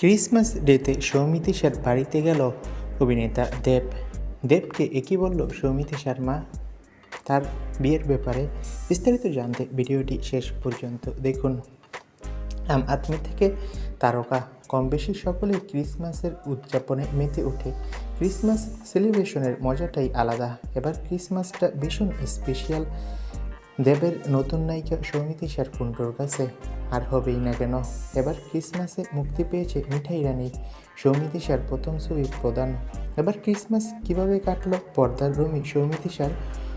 Christmas ডেতে সৌমিতিশার বাড়িতে গেল অভিনেতা দেব। দেবকে একই বলল সৌমিতিশার মা, তার বিয়ের ব্যাপারে বিস্তারিত জানতে ভিডিওটি শেষ পর্যন্ত দেখুন। আম আদমি থেকে তারকা কম বেশি সকলেই ক্রিসমাসের উদযাপনে মেতে ওঠে। ক্রিসমাস সেলিব্রেশনের মজাটাই আলাদা। এবার ক্রিসমাসটা ভীষণ স্পেশাল দেবের নতুন নায়িকা সৌমিতি স্যার কুণ্ডোর কাছে। আর হবেই না কেন? এবার ক্রিসমাসে মুক্তি পেয়েছে মিঠাই রানী। সৌমিতি স্যার প্রথম ছবি প্রদান। এবার ক্রিসমাস কীভাবে কাটল? পর্দার রুমি সৌমিতি স্যার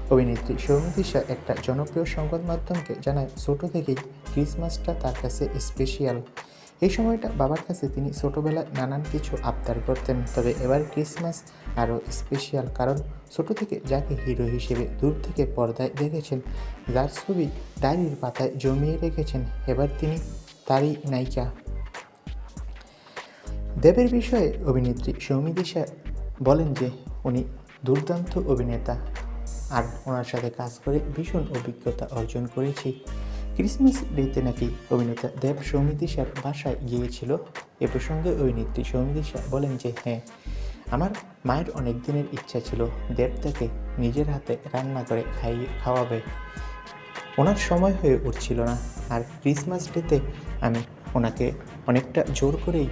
অভিনেত্রী সৌমিতি শাহ একটা জনপ্রিয় সংবাদ মাধ্যমকে জানায় ছোট থেকেই ক্রিসমাসটা তার কাছে স্পেশাল এই সময়টা বাবার কাছে তিনি ছোটবেলায় নানান কিছু আবদার করতেন। তবে এবার ক্রিসমাস আরও স্পেশাল কারণ, ছোট থেকে যাকে হিরো হিসেবে দূর থেকে পর্দায় দেখেছেন, যার ছবি ডায়েরির পাতায় জমিয়ে রেখেছেন, এবার তিনি তারই নায়িকা। দেবের বিষয়ে অভিনেত্রী সৌমিতি শাহ বলেন যে, উনি দুর্দান্ত অভিনেতা আর ওনার সাথে কাজ করে ভীষণ অভিজ্ঞতা অর্জন করেছি। ক্রিসমাস ডেতে নাকি অভিনেতা দেব সৌমিতি শাহর বাসায় গিয়েছিল? এ প্রসঙ্গে অভিনেত্রী সৌমিতি শাহ বলেন যে হ্যাঁ আমার মায়ের অনেক দিনের ইচ্ছা ছিল দেব তাকে নিজের হাতে রান্না করে খাইয়ে খাওয়াবে। ওনার সময় হয়ে উঠছিল না। আর ক্রিসমাস ডেতে আমি ওনাকে অনেকটা জোর করেই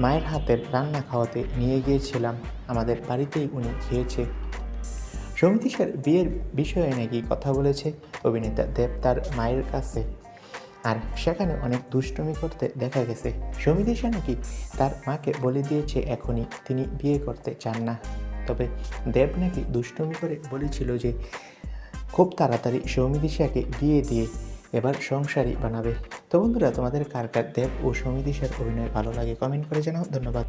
মায়ের হাতের রান্না খাওয়াতে নিয়ে গিয়েছিলাম। আমাদের বাড়িতেই উনি খেয়েছে। সমিতি স্যার বিয়ের বিষয়ে নাকি কথা বলেছে অভিনেতা দেব তার মায়ের কাছে। আর সেখানে অনেক দুষ্টুমি করতে দেখা গেছে। সমিতি স্যার নাকি তার মাকে বলে দিয়েছে এখনই তিনি বিয়ে করতে চান না। তবে দেব নাকি দুষ্টুমি করে বলেছিল যে, খুব তাড়াতাড়ি সৌমিতি শাহকে বিয়ে দিয়ে এবার সংসারই বানাবে। তো বন্ধুরা, তোমাদের কার কার দেব ও সৌমিতি শাহর অভিনয় ভালো লাগে কমেন্ট করে জানাও। ধন্যবাদ।